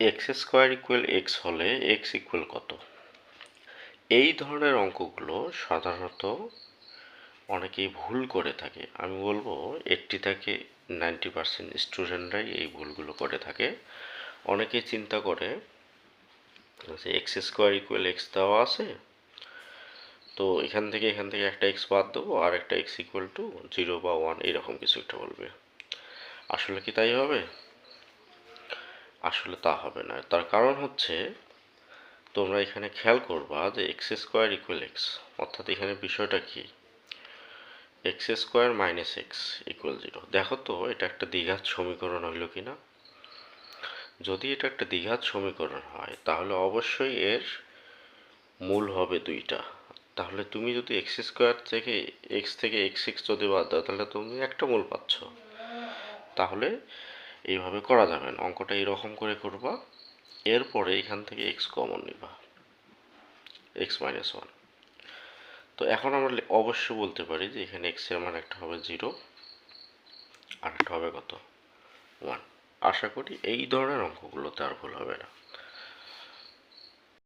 X square equal x হলে x equal কত? এই ধরনের অঙ্কগুলো সাধারণত অনেকেই ভুল করে থাকে। আমি বলব এইট্টি থেকে নাইনটি পার্সেন্ট স্টুডেন্টরাই এই ভুলগুলো করে থাকে। অনেকেই চিন্তা করে যে এক্স স্কোয়ার ইকুয়াল এক্স দেওয়া আছে, তো এখান থেকে এখান থেকে একটা এক্স বাদ দেবো আর একটা এক্স ইকুয়াল টু জিরো বা ওয়ান এরকম কিছু একটা বলবে। আসলে কি তাই হবে? আসলে তা হবে না। তার কারণ হচ্ছে, তোমরা এখানে খেয়াল করবা যে এক্স স্কোয়ার ইকুয়াল এক্স অর্থাৎ এখানে বিষয়টা কি? X square minus x equal zero দেখো তো, এটা একটা দ্বিঘাত সমীকরণ হইল কি না যদি এটা একটা দ্বিঘাত সমীকরণ হয়, তাহলে অবশ্যই এর মূল হবে দুইটা। তাহলে তুমি যদি এক্স স্কোয়ার থেকে এক্স থেকে এক্স এক্স যদি বাদ দাও, তাহলে তুমি একটা মূল পাচ্ছ। তাহলে এইভাবে করা যাবে না। অঙ্কটা এরকম করে করবা, এরপরে এখান থেকে এক্স কমন নিবা এক্স মাইনাস ওয়ান তো এখন আমরা অবশ্য বলতে পারি যে এখানে এক্সের মান একটা হবে জিরো আর একটা হবে কত? ওয়ান আশা করি এই ধরনের অঙ্কগুলোতে আর ভুল হবে না।